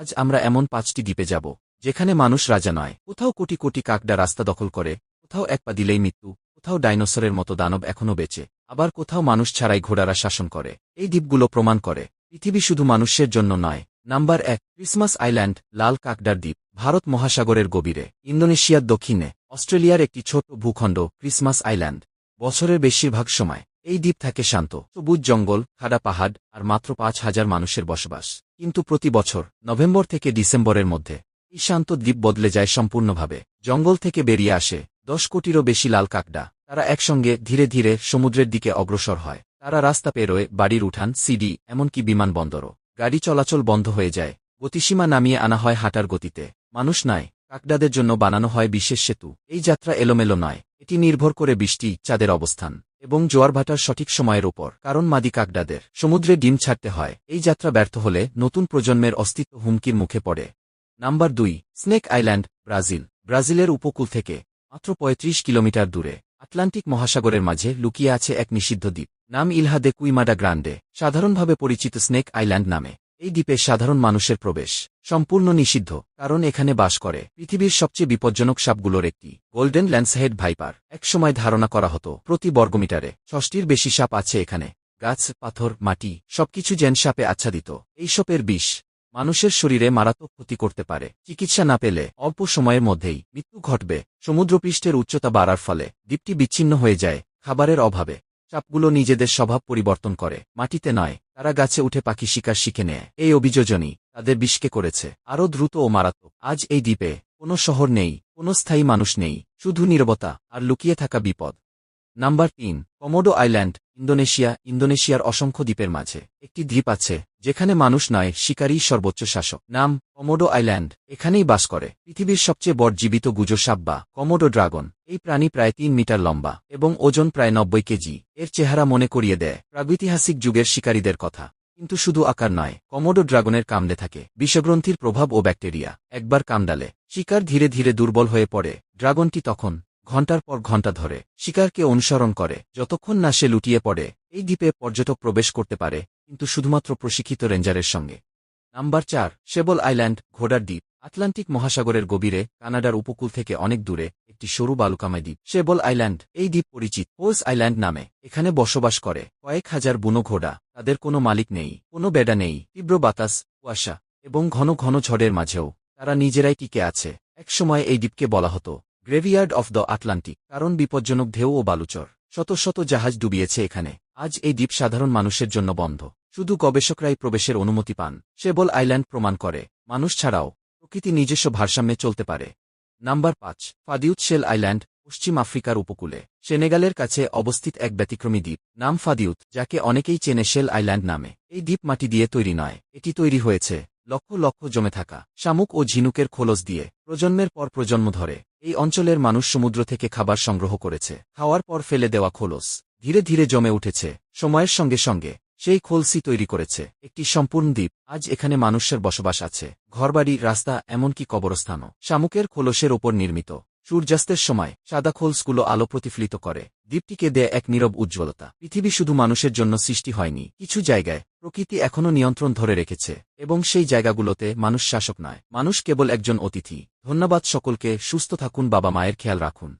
আজ আমরা এমন পাঁচটি দ্বীপে যাব, যেখানে মানুষ রাজা নয়। কোথাও কোটি কোটি কাকডা রাস্তা দখল করে, কোথাও এক পা দিলেই মৃত্যু, কোথাও ডাইনোসরের মতো দানব এখনও বেঁচে, আবার কোথাও মানুষ ছাড়াই ঘোড়ারা শাসন করে। এই দ্বীপগুলো প্রমাণ করে, পৃথিবী শুধু মানুষের জন্য নয়। নাম্বার এক, ক্রিসমাস আইল্যান্ড, লাল কাকডার দ্বীপ, ভারত মহাসাগরের গভীরে। ইন্দোনেশিয়ার দক্ষিণে, অস্ট্রেলিয়ার একটি ছোট ভূখণ্ড, ক্রিসমাস আইল্যান্ড। বছরের বেশিরভাগ সময় এই দ্বীপ থাকে শান্ত, সবুজ জঙ্গল, খাড়া পাহাড়, আর মাত্র পাঁচ হাজার মানুষের বসবাস। কিন্তু প্রতি বছর, নভেম্বর থেকে ডিসেম্বরের মধ্যে, এই শান্ত দ্বীপ বদলে যায় সম্পূর্ণভাবে। জঙ্গল থেকে বেরিয়ে আসে দশ কোটিরও বেশি লাল কাকডা। তারা একসঙ্গে ধীরে ধীরে সমুদ্রের দিকে অগ্রসর হয়। তারা রাস্তা পেরোয় বাড়ির উঠান, সিডি, এমনকি বিমানবন্দরও। গাড়ি চলাচল বন্ধ হয়ে যায়। গতিসীমা নামিয়ে আনা হয় হাঁটার গতিতে। মানুষ নয় কাকডাদের জন্য বানানো হয় বিশেষ সেতু। এই যাত্রা এলোমেলো নয়। এটি নির্ভর করে বৃষ্টি, চাঁদের অবস্থান। এবং জোয়ার ভাটার সঠিক সময়ের উপর, কারণ মাদি কাকডাদের সমুদ্রে ডিম ছাড়তে হয়। এই যাত্রা ব্যর্থ হলে নতুন প্রজন্মের অস্তিত্ব হুমকির মুখে পড়ে। নাম্বার দুই, স্নেক আইল্যান্ড, ব্রাজিল। ব্রাজিলের উপকূল থেকে মাত্র ৩৫ কিলোমিটার দূরে, আটলান্টিক মহাসাগরের মাঝে লুকিয়ে আছে এক নিষিদ্ধ দ্বীপ। নাম ইলহাদে কুইমাডা গ্রান্ডে, সাধারণভাবে পরিচিত স্নেক আইল্যান্ড নামে। এই দ্বীপে সাধারণ মানুষের প্রবেশ সম্পূর্ণ নিষিদ্ধ, কারণ এখানে বাস করে পৃথিবীর সবচেয়ে বিপজ্জনক সাপগুলোর একটি গোল্ডেন ল্যান্সহেড ভাইপার একসময় ধারণা করা হতো, প্রতি বর্গমিটারে ষষ্টির বেশি সাপ আছে এখানে। গাছ, পাথর, মাটি, সবকিছু জেন সাপে আচ্ছাদিত। এই সাপের বিষ মানুষের শরীরে মারাত্মক ক্ষতি করতে পারে। চিকিৎসা না পেলে অল্প সময়ের মধ্যেই মৃত্যু ঘটবে। সমুদ্রপৃষ্ঠের উচ্চতা বাড়ার ফলে দ্বীপটি বিচ্ছিন্ন হয়ে যায়, খাবারের অভাবে। সাপগুলো নিজেদের স্বভাব পরিবর্তন করে, মাটিতে নয় তারা গাছে উঠে পাখি শিকার শিখে নেয়। এই অভিযোজনই তাদের বিষকে করেছে। আরও দ্রুত ও মারাত্মক। আজ এই দ্বীপে কোনো শহর নেই, কোনো স্থায়ী মানুষ নেই, শুধু নিরবতা আর লুকিয়ে থাকা বিপদ। নাম্বার তিন, কমোডো আইল্যান্ড ইন্দোনেশিয়া, ইন্দোনেশিয়ার অসংখ্য দ্বীপের মাঝে একটি দ্বীপ আছে, যেখানে মানুষ নয়, শিকারী সর্বোচ্চ শাসক। নাম, কমোডো আইল্যান্ড। এখানেই বাস করে। পৃথিবীর সবচেয়ে বড় জীবিত গুজো সাপ বা কমোডো ড্রাগন। এই প্রাণী প্রায় তিন মিটার লম্বা এবং ওজন প্রায় নব্বই কেজি। এর চেহারা মনে করিয়ে দেয় প্রাগৈতিহাসিক যুগের শিকারীদের কথা। কিন্তু শুধু আকার নয়, কমোডো ড্রাগনের কামড়ে থাকে। বিষগ্রন্থির প্রভাব ও ব্যাকটেরিয়া একবার কামড়ালে, শিকার ধীরে ধীরে দুর্বল হয়ে পড়ে। ড্রাগনটি তখন ঘণ্টার পর ঘণ্টা ধরে শিকারকে অনুসরণ করে। যতক্ষণ না সে লুটিয়ে পড়ে, এই দ্বীপে পর্যটক প্রবেশ করতে পারে, কিন্তু শুধুমাত্র প্রশিক্ষিত রেঞ্জারের সঙ্গে। নাম্বার চার, শেবল আইল্যান্ড, ঘোড়ার দ্বীপ। আটলান্টিক মহাসাগরের গভীরে, কানাডার উপকূল থেকে অনেক দূরে, একটি সরু বালুকামায় দ্বীপ। শেবল আইল্যান্ড, এই দ্বীপ পরিচিত হোলস আইল্যান্ড নামে। এখানে বসবাস করে কয়েক হাজার বুনো ঘোড়া। তাদের কোনো মালিক নেই, কোনো বেডা নেই, তীব্র বাতাস, কুয়াশা, এবং ঘন ঘন ঝড়ের মাঝেও। তারা নিজেরাই টিকে আছে। একসময় এই দ্বীপকে বলা হতো গ্রেভিয়ার্ড অফ দ্য আটলান্টিক, কারণ বিপজ্জনক ঢেউ ও বালুচর। শত শত জাহাজ ডুবিয়েছে এখানে। আজ এই দ্বীপ সাধারণ মানুষের জন্য বন্ধ। শুধু গবেষকরাই প্রবেশের অনুমতি পান। সেবল আইল্যান্ড প্রমাণ করে, মানুষ ছাড়াও প্রকৃতি নিজস্ব ভারসাম্যে চলতে পারে। নাম্বার পাঁচ, ফাদিউত শেল আইল্যান্ড, পশ্চিম আফ্রিকার উপকূলে। সেনেগালের কাছে অবস্থিত এক ব্যতিক্রমী দ্বীপ, নাম ফাদিউত, যাকে অনেকেই চেনে শেল আইল্যান্ড নামে। এই দ্বীপ মাটি দিয়ে তৈরি নয়, এটি তৈরি হয়েছে লক্ষ লক্ষ জমে থাকা, শামুক ও ঝিনুকের খোলস দিয়ে। প্রজন্মের পর প্রজন্ম ধরে এই অঞ্চলের মানুষ সমুদ্র থেকে খাবার সংগ্রহ করেছে। খাওয়ার পর ফেলে দেওয়া খোলস। ধীরে ধীরে জমে উঠেছে। সময়ের সঙ্গে সঙ্গে সেই খোলসি তৈরি করেছে। একটি সম্পূর্ণ দ্বীপ। আজ এখানে মানুষের বসবাস আছে। ঘরবাড়ি, রাস্তা, এমনকি কবরস্থানও। শামুকের খোলসের ওপর নির্মিত। সূর্যাস্তের সময় সাদা খোলসগুলো আলো প্রতিফলিত করে। দ্বীপটিকে দেয় এক নীরব উজ্জ্বলতা। পৃথিবী শুধু মানুষের জন্য সৃষ্টি হয়নি, কিছু জায়গায় প্রকৃতি এখনও নিয়ন্ত্রণ ধরে রেখেছে, এবং সেই জায়গাগুলোতে মানুষ শাসক নয়। মানুষ কেবল একজন অতিথি। ধন্যবাদ সকলকে, সুস্থ থাকুন বাবা মায়ের খেয়াল রাখুন।